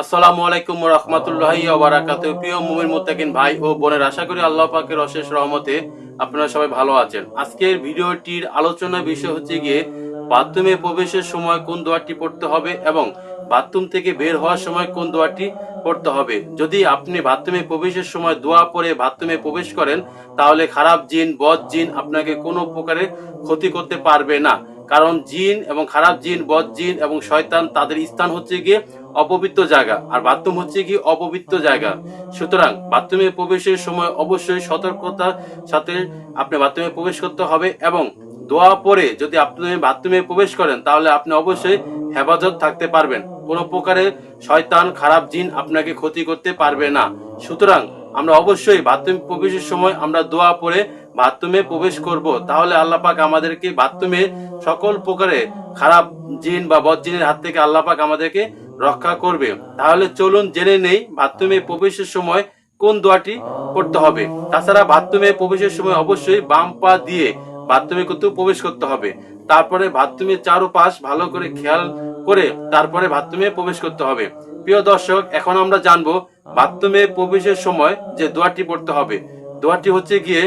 আসসালামু আলাইকুম রহমতুল্লাহি ওবারাকাত প্রিয় মুমিন মুত্তাকিন ভাই ও বোনের, আশা করি আল্লাহ পাকের অশেষ রহমতে আপনারা সবাই ভালো আছেন। আজকের ভিডিওটির আলোচনার বিষয় হচ্ছে গিয়ে বাথরুমে প্রবেশের সময় কোন দোয়াটি পড়তে হবে এবং বাথরুম থেকে বের হওয়ার সময় কোন দোয়াটি পড়তে হবে। যদি আপনি বাথরুমে প্রবেশের সময় দোয়া পরে বাথরুমে প্রবেশ করেন, তাহলে খারাপ জিন, বদ জিন আপনাকে কোনো প্রকারে ক্ষতি করতে পারবে না। কারণ জিন এবং খারাপ জিন, বদ জিন এবং শয়তান তাদের স্থান হচ্ছে গিয়ে অপবিত্র জায়গা, আর বাথরুম হচ্ছে কি অপবিত্র জায়গা। সুতরাং বাথরুমে প্রবেশের সময় অবশ্যই সতর্কতার সাথে আপনি বাথরুমে প্রবেশ করতে হবে এবং দোয়া পরে যদি আপনি বাথরুমে প্রবেশ করেন, তাহলে আপনি অবশ্যই হেফাজত থাকতে পারবেন। কোনো প্রকারে শয়তান, খারাপ জিন আপনাকে ক্ষতি করতে পারবে না। সুতরাং আমরা অবশ্যই বাথরুমে প্রবেশের সময় আমরা দোয়া পরে বাথরুমে প্রবেশ করব। তাহলে আল্লাহ পাক আমাদেরকে বাথরুমে সকল প্রকারে খারাপ জিন বা বদ জিনের হাত থেকে আল্লাহ পাক আমাদেরকে রক্ষা করবে। তাহলে চলুন জেনে নেই বাথরুমে প্রবেশের সময় কোন দোয়াটি করতে হবে। তাছাড়া বাথরুমে প্রবেশের সময় অবশ্যই বাম পা দিয়ে বাথরুমে কিন্তু প্রবেশ করতে হবে। তারপরে বাথরুমের চারোপাশ ভালো করে খেয়াল করে তারপরে বাথরুমে প্রবেশ করতে হবে। প্রিয় দর্শক, এখন আমরা জানব বাথরুমে প্রবেশের সময় যে দোয়াটি পড়তে হবে। দোয়াটি হচ্ছে গিয়ে,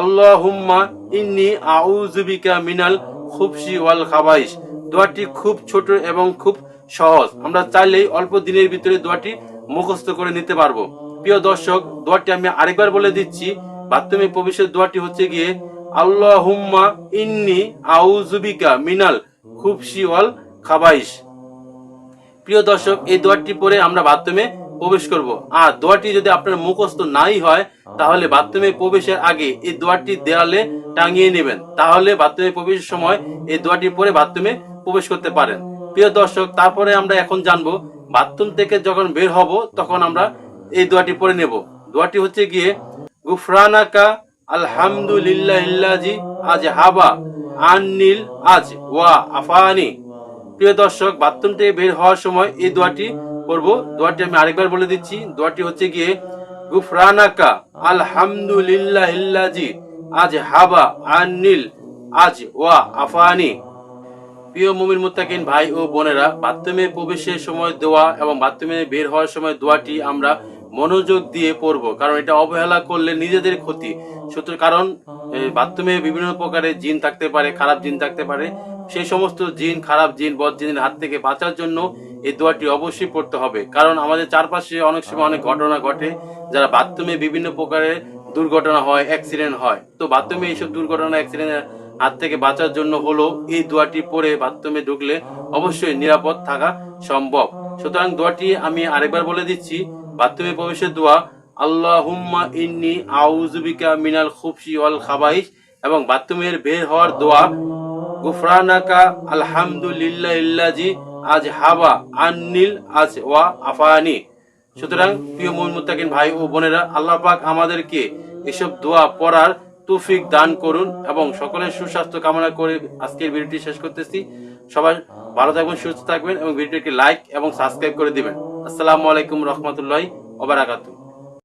আল্লাহুম্মা ইন্নি আউযুবিকা মিনাল খুবশি ওয়াল খাবাইশ। দোয়াটি খুব ছোট এবং খুব সহজ। আমরা চাইলেই অল্প দিনের ভিতরে দোয়াটি মুখস্থ করে নিতে পারব। প্রিয় দর্শক, দোয়াটি আমি আরেকবার বলে দিচ্ছি। বাথরুমে প্রবেশের দোয়াটি হচ্ছে গিয়ে, আল্লাহুম্মা ইন্নি আউযুবিকা মিনাল খুবশি ওয়াল খাবাইশ। প্রিয় দর্শক, এই দোয়াটি পরে আমরা বাথরুমে প্রবেশ করব। আর দোয়াটি যদি আপনার মুখস্থ নাই হয়, তাহলে বাথরুমে প্রবেশের আগে এই দোয়াটি দেওয়ালে টাঙিয়ে নেবেন। তাহলে বাথরুমে প্রবেশের সময় এই দোয়াটি পরে বাথরুমে প্রবেশ করতে পারেন। প্রিয় দর্শক, তারপরে আমরা এখন জানব, বাথরুম থেকে যখন বের হব, তখন আমরা এই দোয়াটি পরে নেব। দোয়াটি হচ্ছে গিয়ে, গুফরানাকা আলহামদুলিল্লাহ ইল্লাজি আজ হাবা আনিল আজ ওয়া আফানি। প্রিয় দর্শক, বাথরুম থেকে বের হওয়ার সময় এই দোয়াটি করব দোয়াটি আমি আরেকবার বলে দিচ্ছি। দোয়াটি হচ্ছে গিয়ে, গুফরানাকা আলহামদুলিল্লাহ ইল্লাজি আজ হাবা আনিল আজ ওয়া আফানি। প্রিয় মুমিন মুত্তাকিন ভাই ও বোনেরা, বাথরুমে প্রবেশের সময় দোয়া এবং বাথরুমে বের হওয়ার সময় দোয়াটি আমরা মনোযোগ দিয়ে পড়ব, কারণ এটা অবহেলা করলে নিজেদের ক্ষতি। সুতরাং কারণ বাথরুমে বিভিন্ন প্রকারের জিন থাকতে পারে, খারাপ জিন থাকতে পারে। সেই সমস্ত জিন, খারাপ জিন, বদ জিনের হাত থেকে বাঁচার জন্য এই দোয়াটি অবশ্যই পড়তে হবে, কারণ আমাদের চারপাশে অনেক সময় অনেক ঘটনা ঘটে, যারা বাথরুমে বিভিন্ন প্রকারের দুর্ঘটনা হয়, অ্যাক্সিডেন্ট হয়। তো বাথরুমে এইসব দুর্ঘটনা অ্যাক্সিডেন্টের হাত থেকে বাঁচার জন্য হলো এই দোয়াটি পরে বাথরুমে ঢুকলে অবশ্যই নিরাপদ থাকা সম্ভব। সুতরাং দোয়াটি আমি আরেকবার বলে দিচ্ছি, বাথরুমে প্রবেশের দোয়া, আল্লাহুম্মা ইন্নি আউযুবিকা মিনাল এবং বাথরুমের বের হওয়ার দোয়া, গুফরানাকা আলহামদুলিল্লাহ ইল্লাজি আজ হাবা আন্নিল আজ ওয়া আফানি সুতরাং প্রিয় মুত্তাকিন ভাই ও বোনেরা, আল্লাহ পাক আমাদেরকে এসব দোয়া পড়ার তৌফিক দান করুন এবং সকলের সুস্বাস্থ্য কামনা করে আজকের ভিডিওটি শেষ করতেছি। সবাই ভালো থাকবেন, সুস্থ থাকবেন এবং ভিডিওটিকে লাইক এবং সাবস্ক্রাইব করে দিবেন। আসসালামু আলাইকুম রহমতুল্লাহ ওবারাকাতু